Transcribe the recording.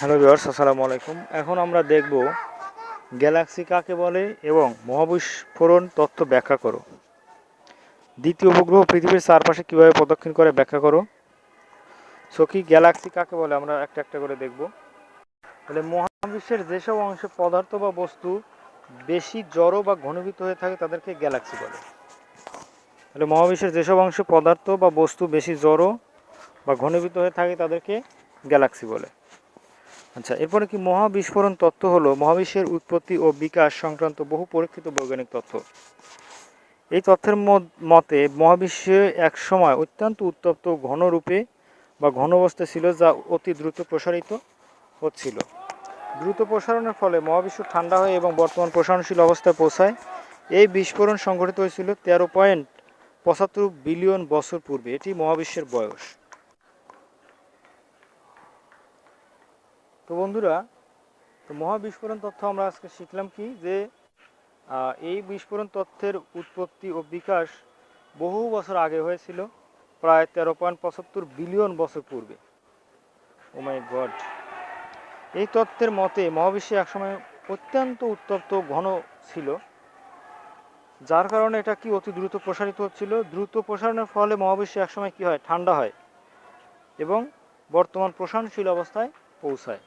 Hello viewers, আসসালামু আলাইকুম। এখন আমরা দেখব গ্যালাক্সি কাকে বলে এবং মহাবিস্ফোরণ তত্ত্ব ব্যাখ্যা করো। দ্বিতীয় উপগ্রহ পৃথিবীর চারপাশে কীভাবে প্রদক্ষিণ করে ব্যাখ্যা করো। সো কি গ্যালাক্সি কাকে বলে? আমরা একটা একটা করে দেখব। তাহলে মহাবিশ্বের যেসব অংশে পদার্থ বা বস্তু বেশি জড়ো বা ঘনীভূত হয়ে থাকে, তাদেরকে গ্যালাক্সি বলে। তাহলে মহাবিশ্বের যেসব অংশে পদার্থ বা বস্তু বেশি জড়ো বা ঘনীভূত হয়ে থাকে, তাদেরকে গ্যালাক্সি বলে। আচ্ছা এরপরে কি মহাবিস্ফোরণ তত্ত্ব হলো মহাবিশ্বের উৎপত্তি ও বিকাশ সংক্রান্ত বহু পরীক্ষিত বৈজ্ঞানিক তথ্য এই তথ্যের মতে মহাবিশ্বে এক সময় অত্যন্ত উত্তপ্ত ঘনরূপে বা ঘন অবস্থায় ছিল যা অতি দ্রুত প্রসারিত হচ্ছিল। দ্রুত প্রসারণের ফলে মহাবিশ্ব ঠান্ডা হয় এবং বর্তমান প্রসারণশীল অবস্থায় পৌঁছায়। এই বিস্ফোরণ সংঘটিত হয়েছিল তেরো পয়েন্ট পঁচাত্তর বিলিয়ন বছর পূর্বে। এটি মহাবিশ্বের বয়স। তো বন্ধুরা, তো মহাবিস্ফোরণ তথ্য আমরা আজকে শিখলাম কি? যে এই বিস্ফোরণ তথ্যের উৎপত্তি ও বিকাশ বহু বছর আগে হয়েছিল, প্রায় তেরো পয়েন্ট পঁচাত্তর বিলিয়ন বছর পূর্বে। ও মাই গড এই তত্ত্বের মতে মহাবিশ্বে একসময় অত্যন্ত উত্তপ্ত ঘন ছিল, যার কারণে এটা কি অতি দ্রুত প্রসারিত হচ্ছিল? দ্রুত প্রসারণের ফলে মহাবিশ্বে একসময় কি হয়? ঠান্ডা হয় এবং বর্তমান প্রসারণশীল অবস্থায় পৌঁছায়।